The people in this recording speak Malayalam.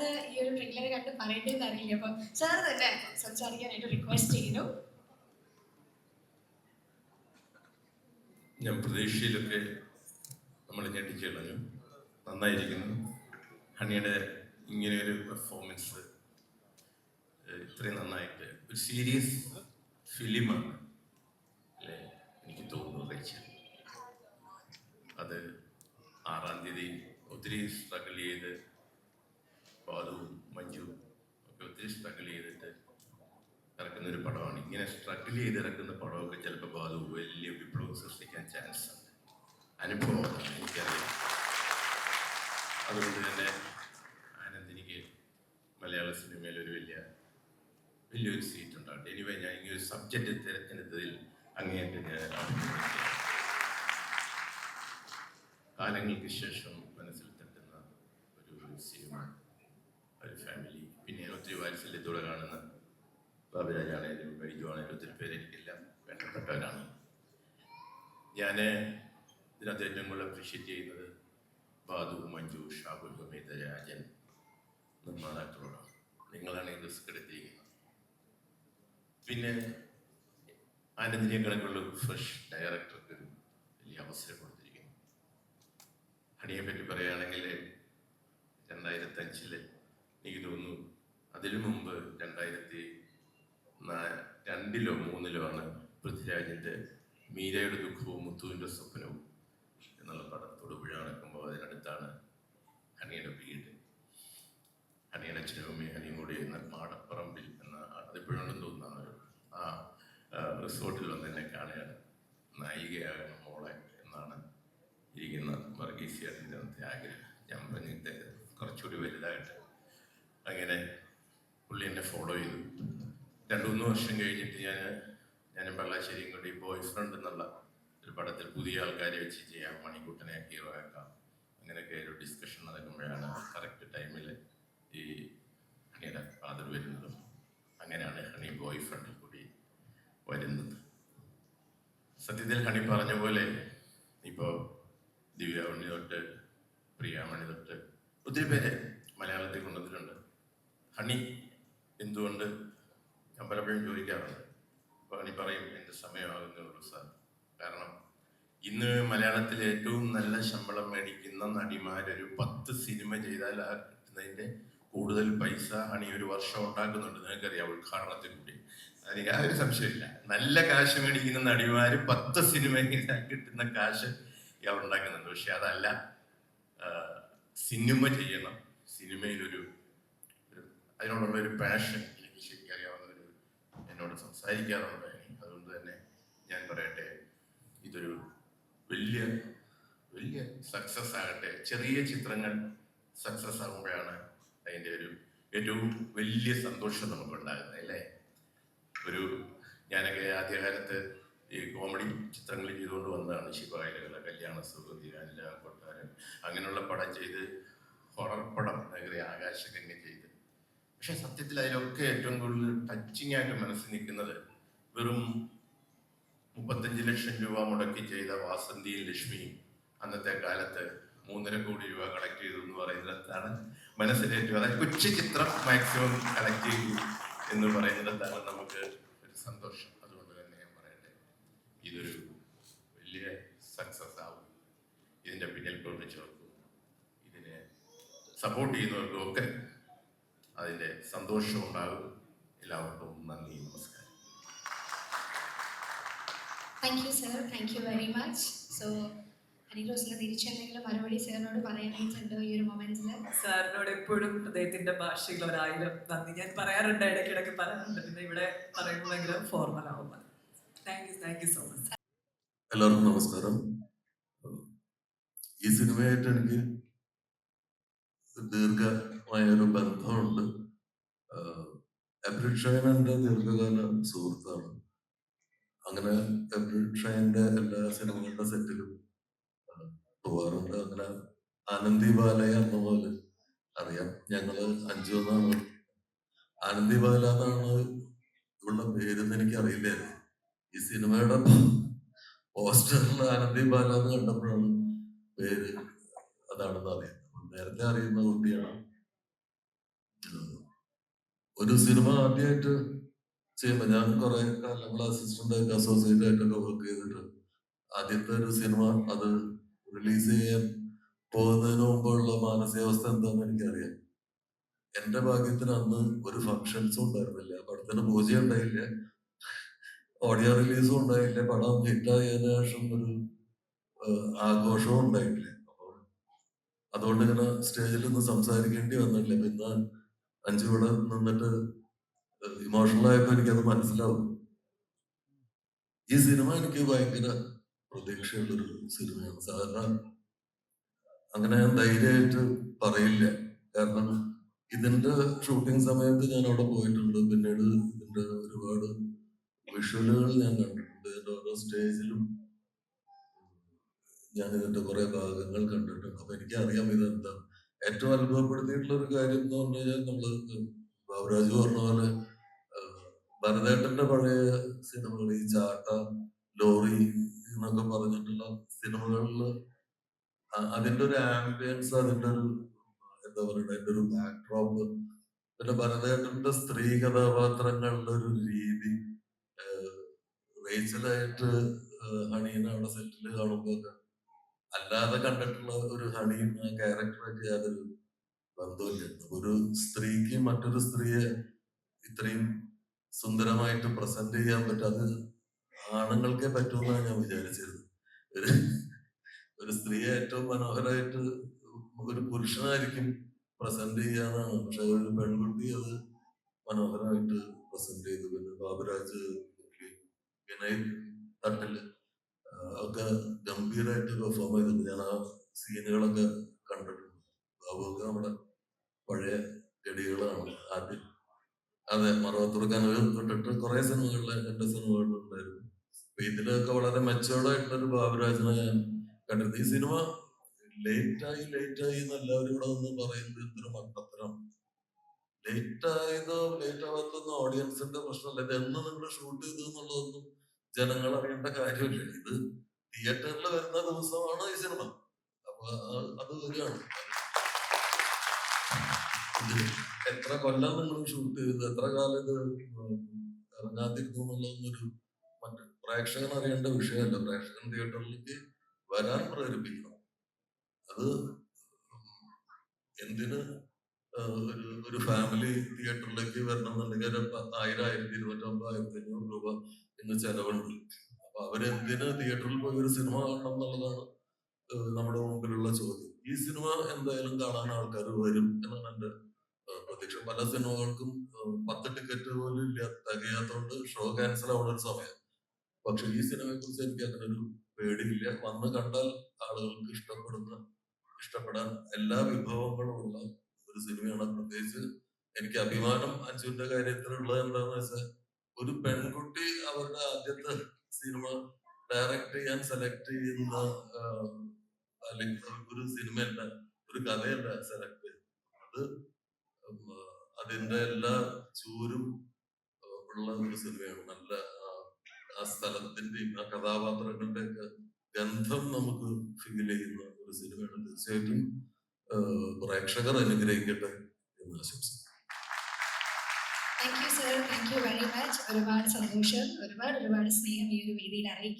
എന്താണ് ഈ ഒരു ട്രെയിലർ കണ്ട് പറയേണ്ടത് അറിയില്ല. അപ്പൊ സാർ തന്നെ സംസാരിക്കാനായിട്ട് റിക്വസ്റ്റ് ചെയ്യുന്നു. ഞാൻ പ്രതീക്ഷയിലൊക്കെ നമ്മൾ ഞെട്ടിച്ച് കളഞ്ഞു. നന്നായിരിക്കുന്നു. ഹണിയുടെ ഇങ്ങനെ ഒരു പെർഫോമൻസ് ഇത്രയും നന്നായിട്ട്. ഒരു സീരിയസ് ഫിലിമാണ് അല്ലേ? എനിക്ക് തോന്നുന്നു കഴിച്ചത് അത് ആറാം തീയതി ഒത്തിരി സ്ട്രഗിൾ ചെയ്ത് ബാലുവും മഞ്ജു ഒക്കെ ഒത്തിരി സ്ട്രഗിൾ ചെയ്തിട്ട് ഒരു പടമാണ്. ഇങ്ങനെ സ്ട്രഗിൾ ചെയ്ത് ഇറക്കുന്ന പടമൊക്കെ ചിലപ്പോൾ അത് വലിയ വിപ്ലവം സൃഷ്ടിക്കാൻ ചാൻസ് ഉണ്ട്. അനുഭവമാണ് എനിക്കറിയാം. അതുകൊണ്ട് തന്നെ ആനന്ദിനിക്ക് മലയാള സിനിമയിൽ ഒരു വലിയ വലിയൊരു സീറ്റ് ഉണ്ടാകട്ടെ എനിവേ ഞാൻ ഇങ്ങനെ ഒരു സബ്ജക്റ്റ് തിരഞ്ഞെടുത്തതിൽ അങ്ങേയറ്റം ഞാൻ കാലങ്ങൾക്ക് ശേഷം മനസ്സിൽ തട്ടുന്ന ഒരു സിനിമ ഒരു ഫാമിലി പിന്നെ ഒത്തിരി വാത്സല്യത്തോടെ കാണുന്ന ബാബുരാജാണേലും വൈദ്യുവാണേലും ഒത്തിരി പേര് എനിക്കെല്ലാം വേണ്ടപ്പെട്ടവരാണ്. ഞാൻ ഇതിനകത്ത് ഏറ്റവും കൂടുതൽ അപ്രീഷിയേറ്റ് ചെയ്യുന്നത് ബാദു മഞ്ജു ഷാബുൽ ഹമീദ് രാജൻ നിർമ്മാതാക്കളോടാണ്. നിങ്ങളാണ് ഈ റിസ്ക് എടുത്തിരിക്കുന്നത്. പിന്നെ ആനന്ദിനെ കണക്കുള്ള ഫ്രഷ് ഡയറക്ടർക്ക് ഒരു വലിയ അവസരം കൊടുത്തിരിക്കുന്നു. ഹണിയെ പറ്റി പറയുകയാണെങ്കിൽ രണ്ടായിരത്തി അഞ്ചിൽ എനിക്ക് തോന്നുന്നു അതിനു മുമ്പ് മീരയുടെ ദുഃഖവും മുത്തുവിന്റെ സ്വപ്നവും എന്നുള്ള പടം തൊടുപുഴ നടക്കുമ്പോൾ അതിനടുത്താണ് ഹനിയുടെ വീട്. ഹനിയുടെ അച്ഛനും ഹനിയും കൂടി എന്ന മാടപ്പറമ്പിൽ എന്ന അതിപ്പോഴുണ്ടെന്ന് തോന്നുന്ന ആ റിസോർട്ടിൽ വന്ന് എന്നെ കാണുകയാണ്. നായികയാകണം മോളെ എന്നാണ് ഇരിക്കുന്ന വർഗീസിയാട്ടിന്റെ അന്നത്തെ ആഗ്രഹം. ഞാൻ പറഞ്ഞിട്ട് കുറച്ചുകൂടി വലുതായിട്ട്. അങ്ങനെ പുള്ളി എന്നെ ഫോളോ ചെയ്തു. രണ്ടു മൂന്ന് വർഷം കഴിഞ്ഞിട്ട് ഞാൻ ഞാനും വെള്ളാശ്ശേരിയും കൂടി ബോയ് ഫ്രണ്ട് എന്നുള്ള ഒരു പടത്തിൽ പുതിയ ആൾക്കാരെ വെച്ച് ചെയ്യാം മണിക്കൂട്ടനെ ഹീറോ ആക്കാം അങ്ങനെയൊക്കെ ഒരു ഡിസ്കഷൻ നടക്കുമ്പോഴാണ് കറക്റ്റ് ടൈമിൽ ഈ ഹണിയുടെ ഫാദർ വരുന്നതും അങ്ങനെയാണ് ഹണി ബോയ് ഫ്രണ്ടിൽ കൂടി വരുന്നത്. സത്യത്തിൽ ഹണി പറഞ്ഞ പോലെ ഇപ്പോൾ ദിവ്യാമണി തൊട്ട് പ്രിയാമണി തൊട്ട് ഒത്തിരി പേര് മലയാളത്തിൽ കൊണ്ടുവന്നിട്ടുണ്ട്. ഹണി എന്തുകൊണ്ട്? ഞാൻ പലപ്പോഴും ചോദിക്കാറുണ്ട്. ഹണി പറയും എന്റെ സമയമാകുന്നുള്ളൂ സാർ. കാരണം ഇന്ന് മലയാളത്തിൽ ഏറ്റവും നല്ല ശമ്പളം മേടിക്കുന്ന നടിമാരൊരു പത്ത് സിനിമ ചെയ്താൽ ആ കിട്ടുന്നതിന്റെ കൂടുതൽ പൈസ ഹണി ഒരു വർഷം ഉണ്ടാക്കുന്നുണ്ട്. നിങ്ങൾക്കറിയാം ഉദ്ഘാടനത്തിൽ കൂടി. അതിന് യാതൊരു സംശയമില്ല നല്ല കാശ് മേടിക്കുന്ന നടിമാര് പത്ത് സിനിമ കിട്ടുന്ന കാശ് അവർ ഉണ്ടാക്കുന്നുണ്ട്. പക്ഷെ അതല്ല സിനിമ ചെയ്യണം. സിനിമയിലൊരു അതിനോടുള്ള ഒരു പാഷൻ എനിക്ക് ശരിക്കും എന്നോട് സംസാരിക്കാറുണ്ട്. അതുകൊണ്ട് തന്നെ ഞാൻ പറയട്ടെ ഇതൊരു വലിയ വലിയ സക്സസ് ആകട്ടെ. ചെറിയ ചിത്രങ്ങൾ സക്സസ് ആകുമ്പോഴാണ് അതിന്റെ ഒരു ഏറ്റവും വലിയ സന്തോഷം നമുക്ക് ഉണ്ടാകുന്നത് അല്ലേ? ഒരു ഞാനൊക്കെ ആദ്യകാലത്ത് ഈ കോമഡി ചിത്രങ്ങൾ ചെയ്തുകൊണ്ട് വന്നതാണ് ശിവായിലകള കല്യാണ സുഹൃതി അല്ല കൊട്ടാരൻ അങ്ങനെയുള്ള പടം ചെയ്ത് ഹൊറർ പടം ആകാശഗംഗ ചെയ്ത് പക്ഷെ സത്യത്തിൽ അതിലൊക്കെ ഏറ്റവും കൂടുതൽ ടച്ചിങ് ആയിട്ട് മനസ്സിൽ നിൽക്കുന്നത് വെറും മുപ്പത്തഞ്ച് ലക്ഷം രൂപ മുടക്കി ചെയ്ത വാസന്തിയും ലക്ഷ്മിയും അന്നത്തെ കാലത്ത് മൂന്നര കോടി രൂപ കളക്ട് ചെയ്തു എന്ന് പറയുന്നിടത്താണ് മനസ്സിലേറ്റവും അതായത് കൊച്ചു ചിത്രം മാക്സിമം കളക്ട് ചെയ്തു എന്ന് പറയുന്നിടത്താണ് നമുക്ക് ഒരു സന്തോഷം. അതുകൊണ്ട് തന്നെ ഞാൻ പറയട്ടെ ഇതൊരു വലിയ സക്സസ് ആവും. ഇതിന്റെ പിന്നിൽ പ്രവർത്തിച്ചവർക്കും ഇതിനെ സപ്പോർട്ട് ചെയ്യുന്നവർക്കും ഒക്കെ അതിന്റെ സന്തോഷം ഉണ്ടാകും എല്ലാവർക്കും നന്ദി നമസ്കാരം. Thank you sir thank you very much so ഹരിറോസിന് തിരിച്ചെന്തെങ്കിലും മറുപടി സാറിനോട് പറയാനായിട്ടുണ്ടോ ഈ ഒരു മൊമെന്റിൽ സാറിനോട് എപ്പോഴും ഹൃദയത്തിന്റെ ഭാഷയിൽ ഒരായിരം നന്ദി. ഞാൻ പറയാറുണ്ട് ഇടയ്ക്കിടയ്ക്ക് പറയാറുണ്ട്. പിന്നെ ഇവിടെ പറയുമ്പോൾ ഭയങ്കര ഫോർമൽ ആവുമ്പോൾ thank you thank you so much എല്ലാവർക്കും നമസ്കാരം. ഈ സിനിമയായിട്ട് എനിക്ക് ദീർഘമായ ഒരു ബന്ധമുണ്ട്. എബ്രിഡ് ഷൈൻ ദീർഘകാല സുഹൃത്താണ്. അങ്ങനെ എബ്രിഡ് ഷൈന്റെ എല്ലാ സിനിമകളുടെ സെറ്റിലും പോവാറുണ്ട്. അങ്ങനെ ആനന്ദി ബാലയ എന്ന പോലെ അറിയാം. ഞങ്ങൾ അഞ്ചു എന്നാണ് ആനന്ദി ബാല എന്നാണ് ഇവളുടെ പേരെന്ന് എനിക്ക് അറിയില്ലായിരുന്നു ഈ സിനിമയുടെ പോസ്റ്ററിൽ ആനന്ദി ബാല എന്ന് കണ്ടപ്പോഴാണ് പേര് അതാണെന്ന് അറിയാം നേരത്തെ അറിയുന്ന കുട്ടിയാണ് ഒരു സിനിമ ആദ്യമായിട്ട് ചെയ്യുമ്പോൾ ഞാൻ കുറെ കാലങ്ങൾ അസിസ്റ്റന്റ് ആയിട്ട് അസോസിയേറ്റ് ആയിട്ടൊക്കെ വർക്ക് ചെയ്തിട്ട് ആദ്യത്തെ ഒരു സിനിമ അത് റിലീസ് ചെയ്യാൻ പോകുന്നതിന് മുമ്പുള്ള മാനസികാവസ്ഥ എന്താണെന്ന് എനിക്കറിയാം. എന്റെ ഭാഗ്യത്തിന് അന്ന് ഒരു ഫംഗ്ഷൻസും ഉണ്ടായിരുന്നില്ല. പടത്തിന് പൂജ ഉണ്ടായില്ല. ഓഡിയോ റിലീസും ഉണ്ടായില്ല. പടം ഹിറ്റായതിനു ശേഷം ഒരു ആഘോഷവും ഉണ്ടായിട്ടില്ല. അപ്പോൾ അതുകൊണ്ട് ഇങ്ങനെ സ്റ്റേജിൽ നിന്ന് സംസാരിക്കേണ്ടി വന്നിട്ടില്ല. പിന്നെ അഞ്ചു ഇവിടെ നിന്നിട്ട് ഇമോഷണൽ ആയപ്പോ എനിക്കത് മനസ്സിലാവും. ഈ സിനിമ എനിക്ക് ഭയങ്കര പ്രതീക്ഷയുള്ളൊരു സിനിമയാണ് സാധാരണ അങ്ങനെ ഞാൻ ധൈര്യമായിട്ട് പറയില്ല. കാരണം ഇതിന്റെ ഷൂട്ടിംഗ് സമയത്ത് ഞാൻ അവിടെ പോയിട്ടുണ്ട്. പിന്നീട് ഇതിന്റെ ഒരുപാട് വിഷ്വലുകൾ ഞാൻ കണ്ടിട്ടുണ്ട്. ഇതിന്റെ ഓരോ സ്റ്റേജിലും ഞാൻ ഇതിന്റെ കുറെ ഭാഗങ്ങൾ കണ്ടിട്ടുണ്ട്. അപ്പൊ എനിക്കറിയാം ഇതെന്താ. ഏറ്റവും അനുഭവപ്പെടുത്തിയിട്ടുള്ള ഒരു കാര്യം എന്ന് പറഞ്ഞു കഴിഞ്ഞാൽ നമ്മൾ ബാബുരാജ് പറഞ്ഞ പോലെ ഭരതേട്ടന്റെ പഴയ സിനിമകൾ ഈ ചാട്ട ലോറി എന്നൊക്കെ പറഞ്ഞിട്ടുള്ള സിനിമകളിൽ അതിന്റെ ഒരു ആംബിയൻസ് അതിന്റെ ഒരു എന്താ പറയുക അതിന്റെ ഒരു ബാക്ക്ഡ്രോപ്പ് പിന്നെ ഭരതേട്ടന്റെ സ്ത്രീ കഥാപാത്രങ്ങളുടെ ഒരു രീതി റേച്ചലായിട്ട് ഹണീനെ അവിടെ സെറ്റിൽ കാണുമ്പോൾ അല്ലാതെ കണ്ടിട്ടുള്ള ഒരു ഹണിയും ആ ക്യാരക്ടറായിട്ട് യാതൊരു ബന്ധമില്ല ഒരു സ്ത്രീക്ക് മറ്റൊരു സ്ത്രീയെ ഇത്രയും സുന്ദരമായിട്ട് പ്രസന്റ് ചെയ്യാൻ പറ്റും അത് ആണുങ്ങൾക്കേ പറ്റുമെന്നാണ് ഞാൻ വിചാരിച്ചത്. ഒരു ഒരു സ്ത്രീയെ ഏറ്റവും മനോഹരമായിട്ട് ഒരു പുരുഷനായിരിക്കും പ്രസന്റ് ചെയ്യാനാണ് പക്ഷെ ഒരു പെൺകുട്ടി അത് മനോഹരമായിട്ട് പ്രസന്റ് ചെയ്തു. പിന്നെ ബാബുരാജ് വിനയ് തട്ടിൽ ഒക്കെ ഗംഭീരമായിട്ട് പെർഫോം ചെയ്തിട്ടുണ്ട്. ഞാൻ ആ സീനുകളൊക്കെ കണ്ടിട്ടുണ്ട്. ബാബുവൊക്കെ നമ്മുടെ പഴയ ഗടികളാണ് ആദ്യം അതെ മറവത്തൂർ കനവ് തൊട്ടിട്ട് കുറെ സിനിമകളിൽ എന്റെ സിനിമകളിലുണ്ടായിരുന്നു അപ്പൊ ഇതിലൊക്കെ വളരെ മെച്ചോർഡ് ആയിട്ടുള്ള ഒരു ബാബുരാജിനെ ഞാൻ കണ്ടിരുന്നു. ഈ സിനിമ ലേറ്റ് ആയി ലേറ്റ് ആയി എന്ന് എല്ലാവരും ഇവിടെ നിന്ന് പറയുന്നത് എന്തൊരു മട്ടത്തരം ലേറ്റ് ആയതോ ലേറ്റ് ആവാത്തതോ ഓഡിയൻസിന്റെ പ്രശ്നമല്ല. ഇത് എന്ന് നിങ്ങൾ ഷൂട്ട് ചെയ്തു എന്നുള്ളതൊന്നും ജനങ്ങൾ അറിയേണ്ട കാര്യമില്ല. ഇത് തിയേറ്ററിൽ വരുന്ന ദിവസമാണ് ഈ സിനിമ. അപ്പൊ അത് വരികയാണ്. എത്ര കൊല്ലം നിങ്ങൾ ഷൂട്ട് ചെയ്തു എത്ര കാലം ഇത് ഇറങ്ങാതിരുന്നു എന്നുള്ളതൊന്നൊരു മറ്റു പ്രേക്ഷകൻ അറിയേണ്ട വിഷയമല്ല. പ്രേക്ഷകൻ തിയേറ്ററിലേക്ക് വരാൻ പ്രേരിപ്പിക്കണം. അത് എന്തിന് ഒരു ഒരു ഫാമിലി തിയേറ്ററിലേക്ക് വരണം എന്നുണ്ടെങ്കിൽ ആയിരം ആയിരത്തി ഇരുന്നൂറ്റമ്പത് ആയിരത്തി അഞ്ഞൂറ് രൂപ ഇന്ന് ചെലവുണ്ട്. അപ്പൊ അവരെന്തിന് തിയേറ്ററിൽ പോയി ഒരു സിനിമ കാണണം എന്നുള്ളതാണ് നമ്മുടെ മുമ്പിലുള്ള ചോദ്യം. ഈ സിനിമ എന്തായാലും കാണാൻ ആൾക്കാർ വരും എന്നാണ് എന്റെ പ്രതീക്ഷ. പല സിനിമകൾക്കും പത്ത് ടിക്കറ്റ് പോലും ഇല്ല തികയാത്തോണ്ട് ഷോ ക്യാൻസൽ ആവുന്ന ഒരു സമയം. പക്ഷെ ഈ സിനിമയെ കുറിച്ച് എനിക്ക് അങ്ങനെ ഒരു പേടിയില്ല. വന്ന് കണ്ടാൽ ആളുകൾക്ക് ഇഷ്ടപ്പെടുന്ന ഇഷ്ടപ്പെടാൻ എല്ലാ വിഭവങ്ങളും ഉള്ള ഒരു സിനിമയാണ് പ്രത്യേകിച്ച് എനിക്ക് അഭിമാനം അഞ്ജുവിന്റെ കാര്യത്തിലുള്ളത് എന്താണെന്ന് വെച്ചാൽ ഒരു പെൺകുട്ടി അവരുടെ ആദ്യത്തെ സിനിമ ഡയറക്റ്റ് ചെയ്യാൻ സെലക്ട് ചെയ്യുന്ന അല്ലെങ്കിൽ ഒരു സിനിമയല്ല ഒരു കഥയല്ല സെലക്ട് അത് അതിന്റെ എല്ലാ ചൂരും ഉള്ള ഒരു സിനിമയാണ്. നല്ല ആ- സ്ഥലത്തിന്റെയും ആ കഥാപാത്രങ്ങളുടെ ഒക്കെ ഗന്ധം നമുക്ക് ഫീൽ ചെയ്യുന്ന ഒരു സിനിമയാണ്. തീർച്ചയായിട്ടും പ്രേക്ഷകർ അനുഗ്രഹിക്കട്ടെ എന്ന് ആശംസിക്കുന്നു. Thank you sir thank you very much ഒരുപാട് സന്തോഷം. ഒരുപാട് ഒരുപാട് സ്നേഹം ഈ ഒരു വേദിയിൽ അറിയിക്കുക